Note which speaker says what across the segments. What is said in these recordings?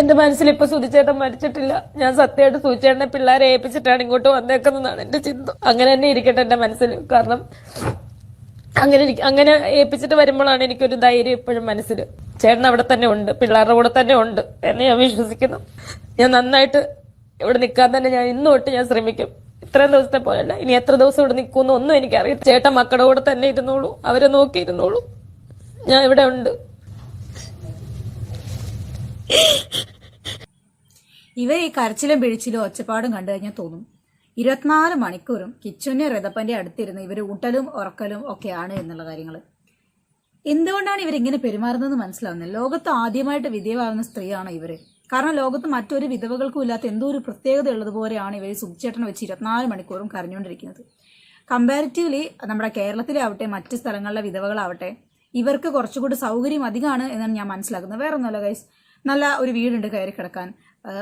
Speaker 1: എന്റെ മനസ്സിൽ ഇപ്പൊ സുധിച്ചേട്ടൻ മരിച്ചിട്ടില്ല. ഞാൻ സത്യമായിട്ട് സുധിച്ചേട്ടനെ പിള്ളേരെ ഏൽപ്പിച്ചിട്ടാണ് ഇങ്ങോട്ട് വന്നേക്കുന്നതാണ് എന്റെ ചിന്ത. അങ്ങനെ തന്നെ ഇരിക്കട്ടെ എന്റെ മനസ്സിൽ. കാരണം അങ്ങനെ അങ്ങനെ ഏൽപ്പിച്ചിട്ട് വരുമ്പോഴാണ് എനിക്കൊരു ധൈര്യം ഇപ്പോഴും മനസ്സിൽ. ചേട്ടൻ അവിടെ തന്നെ ഉണ്ട് പിള്ളേരുടെ കൂടെ തന്നെ ഉണ്ട് എന്ന് ഞാൻ വിശ്വസിക്കുന്നു. ഞാൻ നന്നായിട്ട് ഇവിടെ നിൽക്കാൻ തന്നെ ഞാൻ ഇന്നു തൊട്ട് ഞാൻ ശ്രമിക്കും. ഇത്രയും ദിവസത്തെ പോലല്ല ഇനി എത്ര ദിവസം ഇവിടെ നിൽക്കുമെന്ന് ഒന്നും എനിക്കറിയാം ചേട്ടൻ മക്കളുടെ കൂടെ തന്നെ ഇരുന്നോളൂ അവരെ നോക്കിയിരുന്നോളൂ ഞാൻ ഇവിടെ ഉണ്ട്.
Speaker 2: ഇവർ ഈ കരച്ചിലും പിഴിച്ചിലും ഒച്ചപ്പാടും കണ്ടു കഴിഞ്ഞാൽ തോന്നും. ഇരുപത്തിനാല് മണിക്കൂറും കിച്ചുവിന്റെ റെതപ്പന്റെ അടുത്തിരുന്ന് ഇവർ ഊട്ടലും ഉറക്കലും ഒക്കെയാണ് എന്നുള്ള കാര്യങ്ങൾ. എന്തുകൊണ്ടാണ് ഇവരിങ്ങനെ പെരുമാറുന്നതെന്ന് മനസ്സിലാവുന്നത് ലോകത്ത് ആദ്യമായിട്ട് വിധേയമാകുന്ന സ്ത്രീയാണ് ഇവർ കാരണം ലോകത്ത് മറ്റൊരു വിധവകൾക്കും ഇല്ലാത്ത എന്തോ ഒരു പ്രത്യേകത ഉള്ളതുപോലെയാണ് ഇവർ സുഖിച്ചേട്ടൻ വെച്ച് ഇരുപത്തിനാല് മണിക്കൂറും കരഞ്ഞുകൊണ്ടിരിക്കുന്നത്. കമ്പാരിറ്റീവ്ലി നമ്മുടെ കേരളത്തിലാവട്ടെ മറ്റ് സ്ഥലങ്ങളിലെ വിധവകളാവട്ടെ ഇവർക്ക് കുറച്ചുകൂടി സൗകര്യം അധികമാണ് എന്നാണ് ഞാൻ മനസ്സിലാക്കുന്നത്. വേറെ ഒന്നുമല്ല ഗൈസ് നല്ല ഒരു വീടുണ്ട് കയറി കിടക്കാൻ.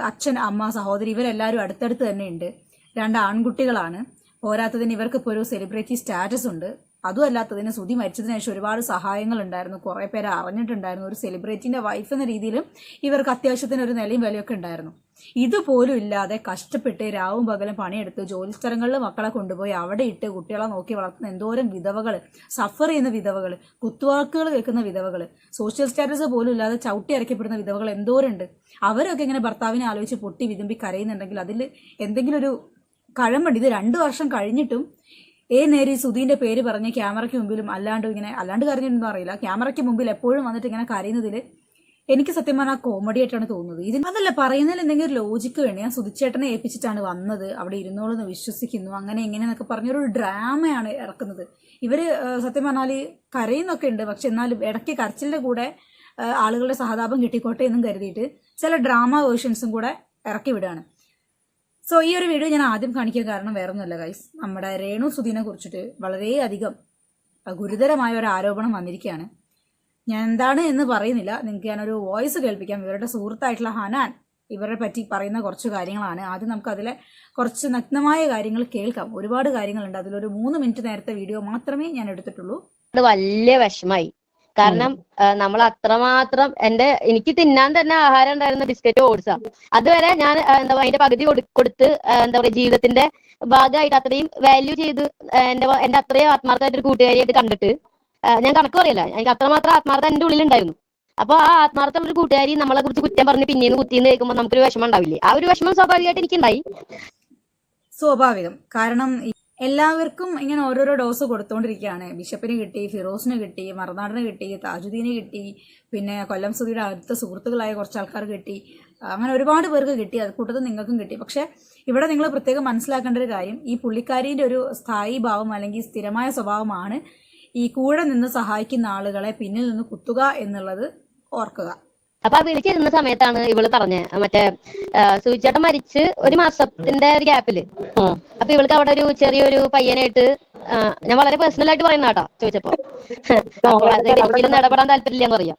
Speaker 2: അച്ഛൻ അമ്മ സഹോദരി ഇവരെല്ലാവരും അടുത്തടുത്ത് തന്നെ ഉണ്ട്. രണ്ട് ആൺകുട്ടികളാണ്. പോരാത്തതിന് ഇവർക്കിപ്പോൾ ഒരു സെലിബ്രിറ്റി സ്റ്റാറ്റസ് ഉണ്ട്. അതും അല്ലാത്തതിന് സുധി മരിച്ചതിന് ശേഷം ഒരുപാട് സഹായങ്ങൾ ഉണ്ടായിരുന്നു കുറേ പേര് അറിഞ്ഞിട്ടുണ്ടായിരുന്നു. ഒരു സെലിബ്രിറ്റിന്റെ വൈഫ് എന്ന രീതിയിലും ഇവർക്ക് അത്യാവശ്യത്തിന് ഒരു നിലയും വിലയൊക്കെ ഉണ്ടായിരുന്നു. ഇതുപോലും ഇല്ലാതെ കഷ്ടപ്പെട്ട് രാവും പകലും പണിയെടുത്ത് ജോലി സ്ഥലങ്ങളിൽ മക്കളെ കൊണ്ടുപോയി അവിടെ ഇട്ട് കുട്ടികളെ നോക്കി വളർത്തുന്ന എന്തോരം വിധവകൾ സഫർ ചെയ്യുന്ന വിധവകൾ കുത്തുവാക്കുകൾ കേൾക്കുന്ന വിധവകൾ സോഷ്യൽ സ്റ്റാറ്റസ് പോലും ഇല്ലാതെ ചവിട്ടി അരയ്ക്കപ്പെടുന്ന വിധവകൾ എന്തോരുണ്ട്. അവരൊക്കെ ഇങ്ങനെ ഭർത്താവിനെ ആലോചിച്ച് പൊട്ടി വിതുമ്പി കരയുന്നുണ്ടെങ്കിൽ അതിൽ എന്തെങ്കിലും ഒരു കഴമ്പുണ്ട്. ഇത് രണ്ട് വർഷം കഴിഞ്ഞിട്ടും ഏ നേരി സുധീന്റെ പേര് പറഞ്ഞ് ക്യാമറയ്ക്ക് മുമ്പിലും അല്ലാണ്ട് ഇങ്ങനെ അല്ലാണ്ട് കരഞ്ഞിട്ടൊന്നും അറിയില്ല. ക്യാമറയ്ക്ക് മുമ്പിൽ എപ്പോഴും വന്നിട്ട് ഇങ്ങനെ കരയുന്നതിൽ എനിക്ക് സത്യം പറഞ്ഞാൽ കോമഡി ആയിട്ടാണ് തോന്നുന്നത്. ഇതിന് അതല്ല പറയുന്നതിൽ എന്തെങ്കിലും ഒരു ലോജിക്ക് വേണ്ടി ഞാൻ സുധിച്ചേട്ടനെ ഏൽപ്പിച്ചിട്ടാണ് വന്നത്. അവിടെ ഇരുന്നോളെന്ന് വിശ്വസിക്കുന്നു. അങ്ങനെ എങ്ങനെയെന്നൊക്കെ പറഞ്ഞൊരു ഡ്രാമയാണ് ഇറക്കുന്നത്. ഇവർ സത്യം പറഞ്ഞാൽ കരയുന്നൊക്കെ ഉണ്ട്. പക്ഷെ എന്നാലും ഇടയ്ക്ക് കരച്ചിലിന്റെ കൂടെ ആളുകളുടെ സഹതാപം കിട്ടിക്കോട്ടെ എന്നും കരുതിയിട്ട് ചില ഡ്രാമ വേർഷൻസും കൂടെ ഇറക്കി വിടുകയാണ്. സോ ഈ ഒരു വീഡിയോ ഞാൻ ആദ്യം കാണിക്കാൻ കാരണം വേറെ ഒന്നുമല്ല ഗൈസ് നമ്മുടെ രേണു സുധീനെ കുറിച്ചിട്ട് വളരെയധികം ഗുരുതരമായ ഒരു ആരോപണം വന്നിരിക്കുകയാണ്. ഞാൻ എന്താണ് എന്ന് പറയുന്നില്ല. നിങ്ങൾക്ക് ഞാനൊരു വോയിസ് കേൾപ്പിക്കാം. ഇവരുടെ സുഹൃത്തായിട്ടുള്ള ഹനാൻ ഇവരെ പറ്റി പറയുന്ന കുറച്ച് കാര്യങ്ങളാണ്. ആദ്യം നമുക്ക് അതിലെ കുറച്ച് നഗ്നമായ കാര്യങ്ങൾ കേൾക്കാം. ഒരുപാട് കാര്യങ്ങളുണ്ട്. അതിലൊരു മൂന്ന് മിനിറ്റ് നേരത്തെ വീഡിയോ മാത്രമേ ഞാൻ എടുത്തിട്ടുള്ളൂ.
Speaker 3: വലിയ വിഷമായി. കാരണം നമ്മൾ അത്രമാത്രം എന്റെ എനിക്ക് തിന്നാൻ തന്നെ ആഹാരം ഉണ്ടായിരുന്ന ബിസ്ക്കറ്റ് ഓട്സാ. അതുവരെ ഞാൻ എന്താ അതിന്റെ പകുതി കൊടു- കൊടുത്ത് എന്താ പറയുക ജീവിതത്തിന്റെ ഭാഗമായിട്ട് അത്രയും വാല്യൂ ചെയ്ത് എന്റെ എന്റെ അത്രയും ആത്മാർത്ഥമായിട്ട് ഒരു കൂട്ടുകാരിയായിട്ട് കണ്ടിട്ട് ഞാൻ കണക്ക് പറയില്ല. എനിക്ക് അത്രമാത്രം ആത്മാർത്ഥം എന്റെ ഉള്ളിലുണ്ടായിരുന്നു. അപ്പൊ ആ ആത്മാർത്ഥം ഒരു കൂട്ടുകാരി നമ്മളെ കുറിച്ച് കുറ്റം പറഞ്ഞ് പിന്നീന്ന് കുത്തിന്ന് കേൾക്കുമ്പോൾ നമുക്കൊരു വിഷമം ഉണ്ടാവില്ലേ? ആ ഒരു വിഷമം സ്വാഭാവികമായിട്ട് എനിക്കുണ്ടായി.
Speaker 2: സ്വാഭാവികം. കാരണം എല്ലാവർക്കും ഇങ്ങനെ ഓരോരോ ഡോസ് കൊടുത്തുകൊണ്ടിരിക്കുകയാണ് ബിഷപ്പിന് കിട്ടി ഫിറോസിന് കിട്ടി മറുനാടിന് കിട്ടി താജുദ്ദീന് കിട്ടി പിന്നെ കൊല്ലം സുധിയുടെ അടുത്ത സുഹൃത്തുക്കളായ കുറച്ച് ആൾക്കാർ കിട്ടി. അങ്ങനെ ഒരുപാട് പേർക്ക് കിട്ടി അത് കൂട്ടത്തിൽ നിങ്ങൾക്കും കിട്ടി. പക്ഷേ ഇവിടെ നിങ്ങൾ പ്രത്യേകം മനസ്സിലാക്കേണ്ട ഒരു കാര്യം ഈ പുള്ളിക്കാരീന്റെ ഒരു സ്ഥായി ഭാവം അല്ലെങ്കിൽ സ്ഥിരമായ സ്വഭാവമാണ് ഈ കൂടെ നിന്ന് സഹായിക്കുന്ന ആളുകളെ പിന്നിൽ നിന്ന് കുത്തുക എന്നുള്ളത് ഓർക്കുക.
Speaker 3: അപ്പൊ ആ വിളിച്ചിരുന്ന സമയത്താണ് ഇവൾ പറഞ്ഞ മറ്റേ സൂചിച്ചേട്ടൻ മരിച്ച് ഒരു മാസത്തിന്റെ ഒരു ഗ്യാപ്പിൽ. അപ്പൊ ഇവൾക്ക് അവിടെ ഒരു ചെറിയൊരു പയ്യനായിട്ട് ഞാൻ വളരെ പേഴ്സണൽ ആയിട്ട് പറയുന്ന കേട്ടോ ചോദിച്ചപ്പോ. അപ്പോൾ അത് എനിക്കൊന്നും ഇടപെടാൻ താല്പര്യമില്ലെന്ന് പറയാം.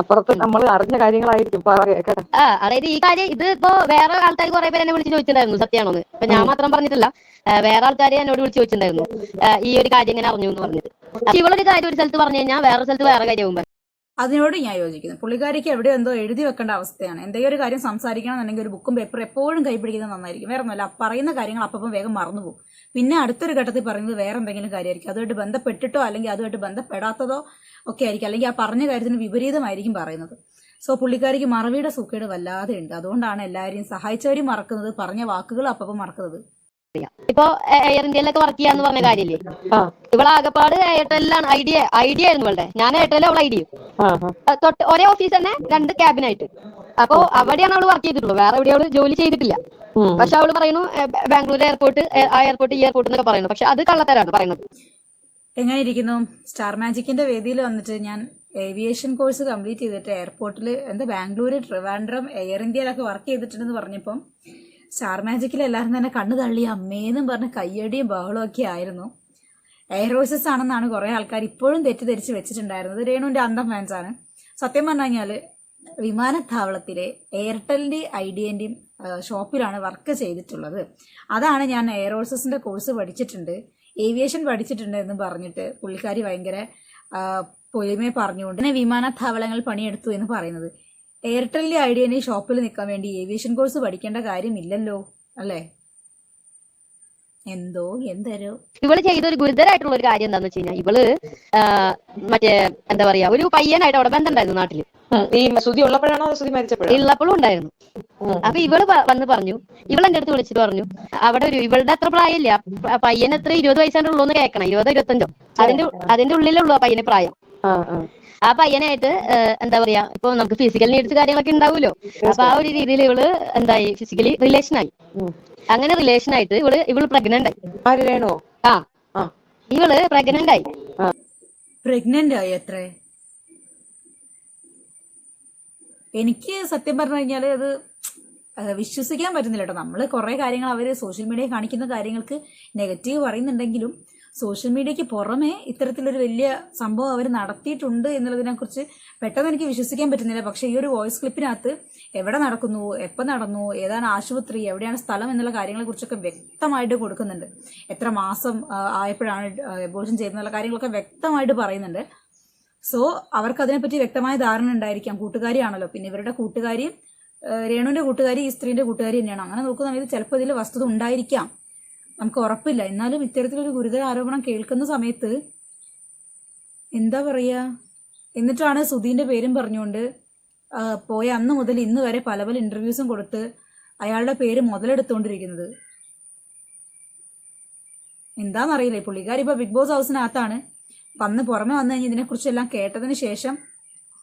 Speaker 4: അപ്പുറത്ത് നമ്മൾ അറിഞ്ഞ കാര്യങ്ങളായിരിക്കും
Speaker 3: ആ അതായത് ഈ കാര്യം ഇത് ഇപ്പോ വേറെ ആൾക്കാർ കുറെ പേര് എന്നെ വിളിച്ച് ചോദിച്ചിട്ടുണ്ടായിരുന്നു സത്യമാണോന്ന് ഇപ്പൊ ഞാൻ മാത്രം പറഞ്ഞിട്ടില്ല. വേറെ ആൾക്കാർ എന്നോട് വിളിച്ച് ചോദിച്ചിട്ടുണ്ടായിരുന്നു. ഈ ഒരു കാര്യം ഇങ്ങനെ അറിഞ്ഞു എന്ന് പക്ഷെ ഇവളൊരു കാര്യം ഒരു സ്ഥലത്ത് പറഞ്ഞു കഴിഞ്ഞാൽ വേറെ സ്ഥലത്ത് വേറെ കാര്യമാകുമ്പോ
Speaker 2: അതിനോട് ഞാൻ യോജിക്കുന്നു. പുള്ളിക്കാരിക്ക് എവിടെ എന്തോ എഴുതി വെക്കേണ്ട അവസ്ഥയാണ്. എന്തെങ്കിലും ഒരു കാര്യം സംസാരിക്കണം എന്നുണ്ടെങ്കിൽ ഒരു ബുക്കും പേപ്പറും എപ്പോഴും കൈപിടിക്കുന്നത് നന്നായിരിക്കും. വേറെ ഒന്നുമല്ല പറയുന്ന കാര്യങ്ങൾ അപ്പം വേഗം മറന്നുപോകും പിന്നെ അടുത്തൊരു ഘട്ടത്തിൽ പറയുന്നത് വേറെ എന്തെങ്കിലും കാര്യമായിരിക്കും. അതുമായിട്ട് ബന്ധപ്പെട്ടിട്ടോ അല്ലെങ്കിൽ അതുമായിട്ട് ബന്ധപ്പെടാത്തതോ ഒക്കെ ആയിരിക്കും. അല്ലെങ്കിൽ ആ പറഞ്ഞ കാര്യത്തിന് വിപരീതമായിരിക്കും പറയുന്നത്. സോ പുള്ളിക്കാരിക്ക് മറവിയുടെ സുഖേട് വല്ലാതെ ഉണ്ട്. അതുകൊണ്ടാണ് എല്ലാവരെയും സഹായിച്ചവരും മറക്കുന്നത്. പറഞ്ഞ വാക്കുകൾ അപ്പം മറക്കുന്നത്
Speaker 3: ഇപ്പോ എയർ ഇന്ത്യയിലൊക്കെ വർക്ക് ചെയ്യാന്ന് പറഞ്ഞ കാര്യമില്ലേ?
Speaker 4: ആ.
Speaker 3: ഇവളെ ആകപ്പാട് എയർടെല്ലാണ് ഐഡിയ ഐഡിയ ആയിരുന്നു ഇവളുടെ. ഞാൻ എയർടെലും അവൾ ഐഡിയ. തൊട്ട് ഒരേ ഓഫീസ് തന്നെ രണ്ട് ക്യാബിനായിട്ട് അപ്പോ അവിടെയാണ് അവൾ വർക്ക് ചെയ്തിട്ടുള്ളൂ. വേറെ എവിടെ അവൾ ജോലി ചെയ്തിട്ടില്ല. പക്ഷെ അവൾ പറയുന്നു ബാംഗ്ലൂർ എയർപോർട്ട് ആ എയർപോർട്ട് ഈ എയർപോർട്ട് എന്നൊക്കെ പറയുന്നു. പക്ഷെ അത് കള്ളത്തരാണ് പറയുന്നത്.
Speaker 2: എങ്ങനെ ഇരിക്കുന്നു സ്റ്റാർ മാജിക്കിന്റെ വേദിയിൽ വന്നിട്ട് ഞാൻ ഏവിയേഷൻ കോഴ്സ് കംപ്ലീറ്റ് ചെയ്തിട്ട് എയർപോർട്ടിൽ എന്താ ബാംഗ്ലൂർ ട്രിവാൻഡ്രം എയർ ഇന്ത്യയിലൊക്കെ വർക്ക് ചെയ്തിട്ടുണ്ടെന്ന് പറഞ്ഞപ്പം സ്റ്റാർ മാജിക്കിൽ എല്ലാവരും തന്നെ കണ്ണു തള്ളി അമ്മേന്നും പറഞ്ഞ് കയ്യടിയും ബഹളവും ഒക്കെ ആയിരുന്നു. ഹോഴ്സസ് ആണെന്നാണ് കുറെ ആൾക്കാർ ഇപ്പോഴും തെറ്റിദ്ധരിച്ച് വെച്ചിട്ടുണ്ടായിരുന്നത്. രേണുവിന്റെ അന്തം ആണ് സത്യം പറഞ്ഞു കഴിഞ്ഞാൽ വിമാനത്താവളത്തിലെ എയർടെലിന്റെ ഐഡിയന്റെയും ഷോപ്പിലാണ് വർക്ക് ചെയ്തിട്ടുള്ളത്. അതാണ് ഞാൻ എയർ ഹോഴ്സസിന്റെ കോഴ്സ് പഠിച്ചിട്ടുണ്ട്. ഏവിയേഷൻ പഠിച്ചിട്ടുണ്ട് എന്ന് പറഞ്ഞിട്ട് പുള്ളിക്കാരി ഭയങ്കര പൊലിമേ പറഞ്ഞുകൊണ്ട് തന്നെ വിമാനത്താവളങ്ങൾ പണിയെടുത്തു എന്ന് പറയുന്നത്. എയർടെലിന്റെ ഐഡിയന്റെ ഷോപ്പിൽ നിൽക്കാൻ വേണ്ടി ഏവിയേഷൻ കോഴ്സ് പഠിക്കേണ്ട കാര്യമില്ലല്ലോ അല്ലേ? എന്തോ എന്തരോ.
Speaker 3: ഇവൾ ചെയ്ത ഒരു ഗുരുതരമായിട്ടുള്ള ഒരു കാര്യം എന്താന്ന് വെച്ച് കഴിഞ്ഞാൽ ഇവൾ മറ്റേ എന്താ പറയാ ഒരു പയ്യനായിട്ട് അവിടെ ബന്ധമുണ്ടായിരുന്നു
Speaker 4: നാട്ടിൽ. ഈ സുതി ഉള്ളപ്പോഴാണോ സുതി
Speaker 3: ഉള്ളപ്പോഴും ഉണ്ടായിരുന്നു. അപ്പൊ ഇവൾ വന്ന് പറഞ്ഞു ഇവൾ എന്റെ അടുത്ത് വിളിച്ചിട്ട് പറഞ്ഞു അവിടെ ഒരു ഇവളുടെ അത്ര പ്രായമില്ല പയ്യൻ എത്ര ഇരുപത് വയസ്സാണ്ട് ഉള്ളൂന്ന് കേൾക്കണം ഇരുപതോ ഇരുപത്തഞ്ചോ. അതിന്റെ അതിന്റെ ഉള്ളിലുള്ള ആ പയ്യന് പ്രായം.
Speaker 4: ആ
Speaker 3: പയ്യനായിട്ട് എന്താ പറയാ ഇപ്പൊ നമുക്ക് ഫിസിക്കൽ നീഡ്സ് കാര്യങ്ങളൊക്കെ ഉണ്ടാവുമല്ലോ. അപ്പൊ ആ ഒരു രീതിയിൽ ഇവൾ എന്തായി ഫിസിക്കലി റിലേഷൻ ആയി. അങ്ങനെ റിലേഷൻ ആയിട്ട് ഇവൾ ഇവൾ പ്രഗ്നന്റ് ആയി. ആ.
Speaker 4: ആ.
Speaker 3: ഇവൾ പ്രഗ്നന്റ് ആയി.
Speaker 2: പ്രഗ്നന്റ് ആയി എത്ര? എനിക്ക് സത്യം പറഞ്ഞു കഴിഞ്ഞാൽ അത് അത് വിശ്വസിക്കാൻ പറ്റുന്നില്ല കേട്ടോ. നമ്മൾ കുറേ കാര്യങ്ങൾ അവർ സോഷ്യൽ മീഡിയയിൽ കാണിക്കുന്ന കാര്യങ്ങൾക്ക് നെഗറ്റീവ് പറയുന്നുണ്ടെങ്കിലും സോഷ്യൽ മീഡിയയ്ക്ക് പുറമെ ഇത്തരത്തിലൊരു വലിയ സംഭവം അവർ നടത്തിയിട്ടുണ്ട് എന്നുള്ളതിനെക്കുറിച്ച് പെട്ടെന്ന് എനിക്ക് വിശ്വസിക്കാൻ പറ്റുന്നില്ല. പക്ഷേ ഈ ഒരു വോയിസ് ക്ലിപ്പിനകത്ത് എവിടെ നടക്കുന്നു എപ്പോൾ നടന്നു ഏതാണ് ആശുപത്രി എവിടെയാണ് സ്ഥലം എന്നുള്ള കാര്യങ്ങളെക്കുറിച്ചൊക്കെ വ്യക്തമായിട്ട് കൊടുക്കുന്നുണ്ട്. എത്ര മാസം ആയപ്പോഴാണ് എബോഷൻ ചെയ്തെന്നുള്ള കാര്യങ്ങളൊക്കെ വ്യക്തമായിട്ട് പറയുന്നുണ്ട്. സോ അവർക്ക് അതിനെപ്പറ്റി വ്യക്തമായ ധാരണ ഉണ്ടായിരിക്കാം. കൂട്ടുകാരിയാണല്ലോ. പിന്നെ ഇവരുടെ കൂട്ടുകാരി രേണുവിന്റെ കൂട്ടുകാരി ഈ സ്ത്രീന്റെ കൂട്ടുകാരി തന്നെയാണ്. അങ്ങനെ നോക്കുന്ന ചിലപ്പോൾ ഇതിൽ വസ്തുത ഉണ്ടായിരിക്കാം. നമുക്ക് ഉറപ്പില്ല. എന്നാലും ഇത്തരത്തിലൊരു ഗുരുതര ആരോപണം കേൾക്കുന്ന സമയത്ത് എന്താ പറയുക എന്നിട്ടാണ് സുധീന്റെ പേരും പറഞ്ഞുകൊണ്ട് പോയ അന്ന് മുതൽ ഇന്ന് വരെ പല പല ഇന്റർവ്യൂസും കൊടുത്ത് അയാളുടെ പേര് മുതലെടുത്തുകൊണ്ടിരിക്കുന്നത്. എന്താണെന്നറിയില്ല പുള്ളിക്കാരി ഇപ്പോൾ ബിഗ് ബോസ് ഹൗസിനകത്താണ് വന്ന് പുറമെ വന്നു കഴിഞ്ഞ് ഇതിനെക്കുറിച്ചെല്ലാം കേട്ടതിന് ശേഷം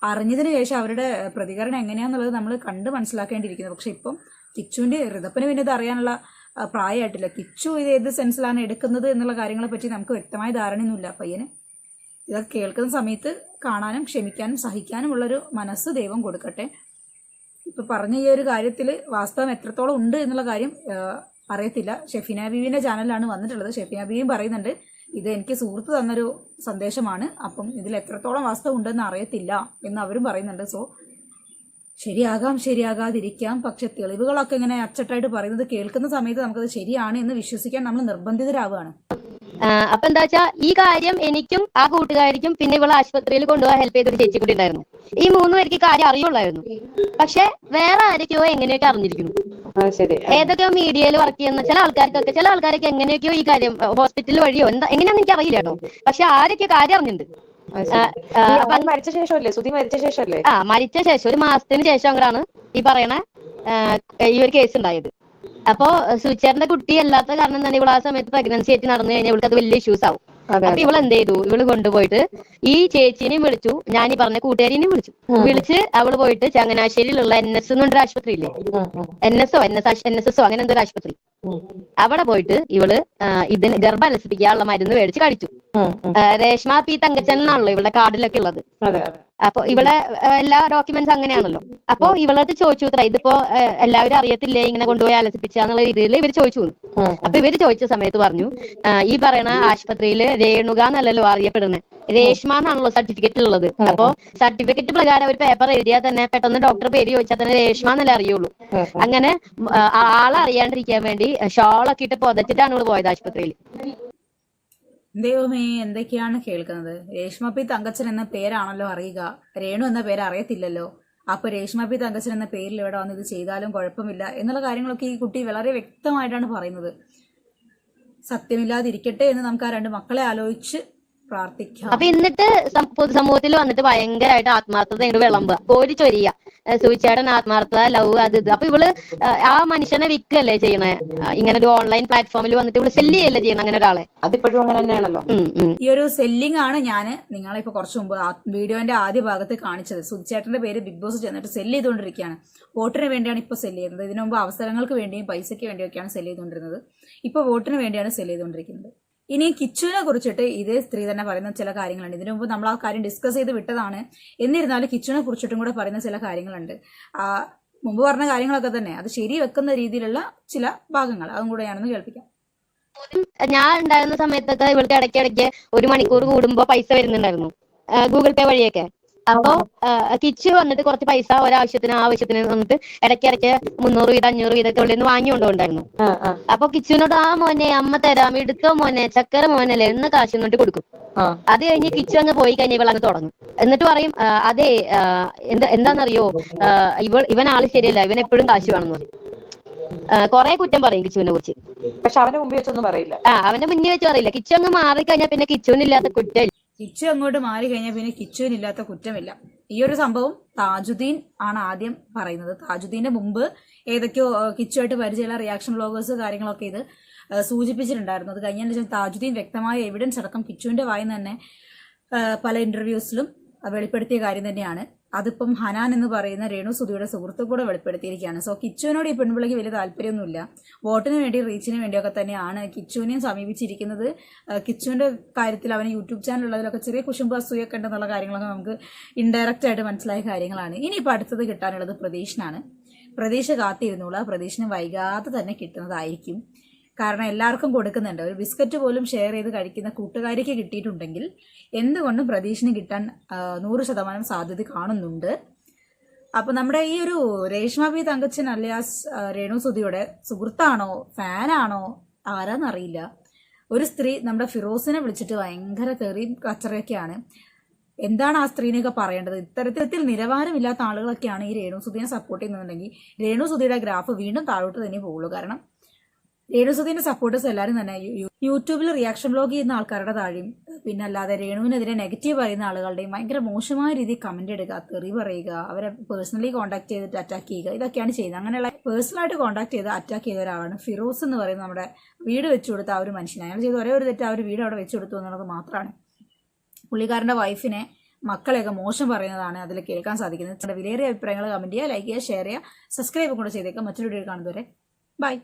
Speaker 2: അറിഞ്ഞതിന് ശേഷം അവരുടെ പ്രതികരണം എങ്ങനെയാണെന്നുള്ളത് നമ്മൾ കണ്ട് മനസ്സിലാക്കേണ്ടിയിരിക്കുന്നത് പക്ഷെ ഇപ്പം കിച്ചുവിന്റെ ഋതപ്പന് പിന്നെ ഇത് അറിയാനുള്ള പ്രായമായിട്ടില്ല. കിച്ചു ഇത് ഏത് സെൻസിലാണ് എടുക്കുന്നത് എന്നുള്ള കാര്യങ്ങളെ പറ്റി നമുക്ക് വ്യക്തമായ ധാരണയൊന്നുമില്ല പയ്യന് ഇതൊക്കെ കേൾക്കുന്ന സമയത്ത് കാണാനും ക്ഷമിക്കാനും സഹിക്കാനും ഉള്ളൊരു മനസ്സ് ദൈവം കൊടുക്കട്ടെ. ഇപ്പൊ പറഞ്ഞ ഈ ഒരു കാര്യത്തിൽ വാസ്തവം എത്രത്തോളം ഉണ്ട് എന്നുള്ള കാര്യം അറിയത്തില്ല ഷെഫിന ബീവിന്റെ ചാനലിലാണ് വന്നിട്ടുള്ളത്. ഷെഫിന ബീവിയും പറയുന്നുണ്ട് ഇത് എനിക്ക് സുഹൃത്ത് തന്നൊരു സന്ദേശമാണ്. അപ്പം ഇതിൽ എത്രത്തോളം വാസ്തവം ഉണ്ടെന്ന് അറിയത്തില്ല എന്ന് അവരും പറയുന്നുണ്ട്. സോ ശരിയാകാം ശരിയാകാതിരിക്കാം. പക്ഷെ തെളിവുകളൊക്കെ ഇങ്ങനെ അച്ചട്ടായിട്ട് പറയുന്നത് കേൾക്കുന്ന സമയത്ത് നമുക്കത് ശരിയാണ് എന്ന് വിശ്വസിക്കാൻ നമ്മൾ നിർബന്ധിതരാവുകയാണ്.
Speaker 3: അപ്പൊ എന്താ വെച്ചാ ഈ കാര്യം എനിക്കും ആ കൂട്ടുകാരിക്കും പിന്നെ ഇവളെ ആശുപത്രിയിൽ കൊണ്ടുപോകാൻ ഹെൽപ്പ് ചെയ്തൊരു ചേച്ചി കൂടി ഉണ്ടായിരുന്നു. ഈ മൂന്ന് പേർക്ക് ഈ കാര്യം അറിയുള്ളായിരുന്നു. പക്ഷെ വേറെ ആരൊക്കെയോ എങ്ങനെയൊക്കെ അറിഞ്ഞിരിക്കുന്നു. ഏതൊക്കെയോ മീഡിയയിൽ വർക്ക് ചെയ്യുന്ന ചില ആൾക്കാർക്കൊക്കെ ചില ആൾക്കാരൊക്കെ എങ്ങനെയൊക്കെയോ ഈ കാര്യം ഹോസ്പിറ്റൽ വഴിയോ എന്താ എങ്ങനെയാണെന്ന് എനിക്ക് അറിയില്ല കേട്ടോ. പക്ഷെ ആരൊക്കെ കാര്യം അറിഞ്ഞിട്ടുണ്ട്?
Speaker 4: മരിച്ച ശേഷമല്ലേ? സുധി മരിച്ച ശേഷമല്ലേ?
Speaker 3: ആ മരിച്ച ശേഷം ഒരു മാസത്തിന് ശേഷം അങ്ങനെയാണ് ഈ പറയണ ഈ ഒരു കേസ് ഉണ്ടായത്. അപ്പോ സുചേറിന്റെ കുട്ടി അല്ലാത്ത കാരണം തന്നെ ഇവിടെ ആ സമയത്ത് പ്രഗ്നൻസി ആയിട്ട് നടന്നു കഴിഞ്ഞാൽ ഇവൾക്ക് അത് വലിയ ഇഷ്യൂസ് ആവും. അപ്പൊ ഇവൾ എന്ത് ചെയ്തു? ഇവൾ കൊണ്ടുപോയിട്ട് ഈ ചേച്ചിനെയും വിളിച്ചു. ഞാൻ ഈ പറഞ്ഞ കൂട്ടുകാരിനെയും വിളിച്ചു. വിളിച്ച് അവൾ പോയിട്ട് ചങ്ങനാശ്ശേരിയിലുള്ള എൻ എസ് എന്നൊരു ആശുപത്രി ഇല്ലേ N S O N S N S S O അങ്ങനെ എന്തൊരു ആശുപത്രി. അവിടെ പോയിട്ട് ഇവൾ ഇതിന് ഇതിന് ഗർഭലസിപ്പിക്കാനുള്ള മരുന്ന് മേടിച്ച് കഴിച്ചു. രേഷ്മ പി തങ്കച്ചൻ എന്നാണല്ലോ ഇവളുടെ കാർഡിലൊക്കെ ഉള്ളത്. അപ്പൊ ഇവിടെ എല്ലാ ഡോക്യുമെന്റ്സ് അങ്ങനെയാണല്ലോ. അപ്പൊ ഇവളത് ചോദിച്ചു ഇത്ര ഇതിപ്പോ എല്ലാവരും അറിയത്തില്ലേ? ഇങ്ങനെ കൊണ്ടുപോയി അലസിപ്പിച്ചാന്നുള്ള രീതിയിൽ ഇവർ ചോദിച്ചു. അപ്പൊ ഇവർ ചോദിച്ച സമയത്ത് പറഞ്ഞു ഈ പറയണ ആശുപത്രിയിൽ രേണുക എന്നല്ലല്ലോ അറിയപ്പെടുന്നത് രേഷ്മ എന്നാണല്ലോ സർട്ടിഫിക്കറ്റ് ഉള്ളത് അപ്പൊ സർട്ടിഫിക്കറ്റ് പ്രകാരം ഒരു പേപ്പർ എഴുതിയാൽ തന്നെ പെട്ടെന്ന് ഡോക്ടർ പേര് ചോദിച്ചാൽ തന്നെ രേഷ്മ എന്നല്ലേ അറിയുള്ളൂ. അങ്ങനെ ആളെ അറിയാണ്ടിരിക്കാൻ വേണ്ടി ഷോളൊക്കെ ഇട്ട് പൊതച്ചിട്ടാണ് ഇവൾ പോയത് ആശുപത്രിയിൽ
Speaker 2: ദൈവമേ എന്തൊക്കെയാണ് കേൾക്കുന്നത്? രേഷ്മ പി തങ്കച്ചൻ എന്ന പേരാണല്ലോ അറിയുക. രേണു എന്ന പേര് അറിയത്തില്ലല്ലോ. അപ്പൊ രേഷ്മ പി തങ്കച്ചൻ എന്ന പേരിൽ ഇവിടെ വന്ന് ഇത് ചെയ്താലും കുഴപ്പമില്ല എന്നുള്ള കാര്യങ്ങളൊക്കെ ഈ കുട്ടി വളരെ വ്യക്തമായിട്ടാണ് പറയുന്നത്. സത്യമില്ലാതിരിക്കട്ടെ എന്ന് നമുക്ക് ആ രണ്ട് മക്കളെ ആലോചിച്ച് പ്രാർത്ഥിക്കാം.
Speaker 3: അപ്പൊ എന്നിട്ട് പൊതുസമൂഹത്തിൽ വന്നിട്ട് ഭയങ്കരമായിട്ട് ആത്മാർത്ഥത ഇങ്ങോട്ട് വിളമ്പുക. കോരി ചൊരിയ. സൂചിച്ചേട്ടൻ ആത്മാർത്ഥത ലവ് അത് ഇത്. അപ്പൊ ഇവൾ ആ, മനുഷ്യനെ വിൽക്കല്ലേ ചെയ്യണേ? ഇങ്ങനെ ഒരു ഓൺലൈൻ പ്ലാറ്റ്ഫോമിൽ വന്നിട്ട് ഇവൾ സെല്ല് ചെയ്യല്ലേ ചെയ്യണം അങ്ങനെ ഒരാളെ?
Speaker 4: അതിപ്പോഴും അങ്ങനെ തന്നെയാണല്ലോ.
Speaker 3: ഈ
Speaker 2: ഒരു സെല്ലിംഗ് ആണ് ഞാൻ നിങ്ങളെ ഇപ്പൊ കുറച്ച് മുമ്പ് വീഡിയോന്റെ ആദ്യ ഭാഗത്ത് കാണിച്ചത്. സുധിച്ചേട്ടന്റെ പേര് ബിഗ് ബോസ് ചെന്നിട്ട് സെല്ല് ചെയ്തുകൊണ്ടിരിക്കുകയാണ് വോട്ടിന് വേണ്ടിയാണ് ഇപ്പൊ സെല്ല് ചെയ്യുന്നത്. ഇതിനു മുമ്പ് അവസരങ്ങൾക്ക് വേണ്ടിയും പൈസയ്ക്ക് വേണ്ടിയൊക്കെയാണ് സെല്ല് ചെയ്തുകൊണ്ടിരുന്നത് ഇപ്പൊ വോട്ടിന് വേണ്ടിയാണ് സെല്ല് ചെയ്തുകൊണ്ടിരിക്കുന്നത് ഇനി കിച്ചുവിനെ കുറിച്ചിട്ട് ഇതേ സ്ത്രീ തന്നെ പറയുന്ന ചില കാര്യങ്ങളുണ്ട്. ഇതിനു മുമ്പ് നമ്മൾ ആ കാര്യം ഡിസ്കസ് ചെയ്ത് വിട്ടതാണ്. എന്നിരുന്നാലും കിച്ചുവിനെ കുറിച്ചിട്ടും കൂടെ പറയുന്ന ചില കാര്യങ്ങളുണ്ട്. ആ മുമ്പ് പറഞ്ഞ കാര്യങ്ങളൊക്കെ തന്നെ. അത് ശരി വെക്കുന്ന രീതിയിലുള്ള ചില ഭാഗങ്ങൾ. അതും കൂടെ ഞാനൊന്ന് കേൾപ്പിക്കാം.
Speaker 3: ഞാൻ ഉണ്ടായിരുന്ന സമയത്തൊക്കെ ഇവൾക്ക് ഇടയ്ക്ക് ഇടയ്ക്ക് ഒരു മണിക്കൂർ കൂടുമ്പോ പൈസ വരുന്നുണ്ടായിരുന്നു. ഗൂഗിൾ പേ വഴിയൊക്കെ. അപ്പൊ കിച്ചു വന്നിട്ട് കുറച്ച് പൈസ ഒരാവശ്യത്തിന് ആവശ്യത്തിന് വന്നിട്ട് ഇടയ്ക്ക് ഇടയ്ക്ക് മുന്നൂറ് വീതം അഞ്ഞൂറ് വീതമൊക്കെ ഉള്ളിൽ നിന്ന് വാങ്ങിക്കൊണ്ടുണ്ടായിരുന്നു അപ്പൊ കിച്ചുവിനോട് ആ മോനെ അമ്മ തരാം എടുത്തോ മോനെ ചക്കര മോനല്ലേ എന്ന് കാശ് എന്നിട്ട് കൊടുക്കും. അത് കഴിഞ്ഞ് കിച്ചു അങ്ങ് പോയി കഴിഞ്ഞ ഇവൾ അങ്ങ് തുടങ്ങും. എന്നിട്ട് പറയും അതെ എന്താ എന്താണെന്നറിയോ? ഇവൾ ഇവൻ ആൾ ശരിയല്ല ഇവൻ എപ്പോഴും കാശ് വേണമെന്ന് പറയും. കൊറേ കുറ്റം പറയും കിച്ചുവിനെ കുറിച്ച്.
Speaker 4: പക്ഷെ അവന്റെ മുമ്പിൽ വെച്ചൊന്നും പറയില്ല.
Speaker 3: ആ അവന്റെ മുന്നേ വെച്ച് പറയില്ല. കിച്ചു അങ്ങ് മാറി കഴിഞ്ഞാൽ പിന്നെ കിച്ചുവിനില്ലാത്ത കുറ്റം
Speaker 2: കിച്ചു അങ്ങോട്ട് മാറി കഴിഞ്ഞാൽ പിന്നെ കിച്ചുവിനില്ലാത്ത കുറ്റമില്ല. ഈ ഒരു സംഭവം താജുദ്ദീൻ ആണ് ആദ്യം പറയുന്നത്. താജുദ്ദീന്റെ മുമ്പ് ഏതൊക്കെയോ കിച്ചുമായിട്ട് പരിചയമുള്ള റിയാക്ഷൻ ബ്ലോഗേഴ്സ് കാര്യങ്ങളൊക്കെ ഇത് സൂചിപ്പിച്ചിട്ടുണ്ടായിരുന്നു. അത് കഴിഞ്ഞതിന് താജുദ്ദീൻ വ്യക്തമായ എവിഡൻസ് അടക്കം കിച്ചുവിന്റെ വായിന്ന് തന്നെ പല ഇന്റർവ്യൂസിലും വെളിപ്പെടുത്തിയ കാര്യം തന്നെയാണ്. അതിപ്പം ഹനാൻ എന്ന് പറയുന്ന രേണു സുധിയുടെ സുഹൃത്തു കൂടെ വെളിപ്പെടുത്തിയിരിക്കുകയാണ്. സോ കിച്ചുവിനോട് ഈ പെൺപിള്ളയ്ക്ക് വലിയ താല്പര്യമൊന്നുമില്ല. വോട്ടിന് വേണ്ടി റീച്ചിന് വേണ്ടിയൊക്കെ തന്നെയാണ് കിച്ചുവിനെയും സമീപിച്ചിരിക്കുന്നത്. കിച്ചുവിന്റെ കാര്യത്തിൽ അവന് യൂട്യൂബ് ചാനൽ ഉള്ളതിലൊക്കെ ചെറിയ കുശുമ്പ് അസൂയൊക്കെ ഉണ്ടെന്നുള്ള കാര്യങ്ങളൊക്കെ നമുക്ക് ഇൻഡയറക്റ്റ് ആയിട്ട് മനസ്സിലായ കാര്യങ്ങളാണ്. ഇനിയിപ്പോൾ അടുത്തത് കിട്ടാനുള്ളത് പ്രതീക്ഷനാണ് പ്രതീക്ഷ കാത്തിരുന്നുള്ള പ്രതീക്ഷന് വൈകാതെ തന്നെ കിട്ടുന്നതായിരിക്കും. കാരണം എല്ലാവർക്കും കൊടുക്കുന്നുണ്ട്. ഒരു ബിസ്ക്കറ്റ് പോലും ഷെയർ ചെയ്ത് കഴിക്കുന്ന കൂട്ടുകാരിക്ക് കിട്ടിയിട്ടുണ്ടെങ്കിൽ എന്തുകൊണ്ടും പ്രതീക്ഷന് കിട്ടാൻ നൂറ് ശതമാനം സാധ്യത കാണുന്നുണ്ട്. അപ്പോൾ നമ്മുടെ ഈ ഒരു രേഷ്മ ബി തങ്കച്ചൻ അലിയാസ് രേണു സുധിയുടെ സുഹൃത്താണോ ഫാനാണോ ആരാന്നറിയില്ല. ഒരു സ്ത്രീ നമ്മുടെ ഫിറോസിനെ വിളിച്ചിട്ട് ഭയങ്കര തെറി കച്ചറയൊക്കെയാണ്. എന്താണ് ആ സ്ത്രീനെയൊക്കെ പറയേണ്ടത്? ഇത്തരത്തിൽ നിലവാരമില്ലാത്ത ആളുകളൊക്കെയാണ് ഈ രേണു സുധിനെ സപ്പോർട്ട് ചെയ്യുന്നുണ്ടെങ്കിൽ രേണു സുധിയുടെ ഗ്രാഫ് വീണ്ടും താഴോട്ട് തന്നെ പോകുള്ളൂ. കാരണം രേണു സുധീന്റെ സപ്പോർട്ടേഴ്സ് എല്ലാവരും തന്നെ യൂട്യൂബിൽ റിയാക്ഷൻ ബ്ലോഗ് ചെയ്യുന്ന ആൾക്കാരുടെ താഴെയും പിന്നെ അല്ലാതെ രേണുവിനെതിരെ നെഗറ്റീവ് പറയുന്ന ആളുകളുടെയും ഭയങ്കര മോശമായ രീതിയിൽ കമന്റ് എടുക്കുക തെറി പറയുക അവരെ പേഴ്സണലി കോൺടാക്ട് ചെയ്തിട്ട് അറ്റാക്ക് ചെയ്യുക ഇതൊക്കെയാണ് ചെയ്യുന്നത്. അങ്ങനെയുള്ള പേഴ്സണലായിട്ട് കോൺടാക്ട് ചെയ്ത് അറ്റാക്ക് ചെയ്ത ഒരാളാണ് ഫിറോസ് എന്ന് പറയുന്ന നമ്മുടെ വീട് വെച്ചു കൊടുത്ത ആ ഒരു മനുഷ്യൻ അയാൾ ചെയ്ത ഒരേ ഒരു തെറ്റ് ആ ഒരു വീട് അവിടെ വെച്ചു കൊടുത്തു എന്നുള്ളത് മാത്രമാണ്. പുള്ളിക്കാരന്റെ വൈഫിനെ മക്കളെയൊക്കെ മോശം പറയുന്നതാണ് അതിൽ കേൾക്കാൻ സാധിക്കുന്നത്. വിലയേറിയ അഭിപ്രായങ്ങൾ കമന്റ് ചെയ്യുക ലൈക്ക് ചെയ്യുക ഷെയർ ചെയ്യുക സബ്സ്ക്രൈബ് കൂടെ ചെയ്തേക്കാം മറ്റൊരു വീഡിയോ കാണുന്നവരെ ബൈ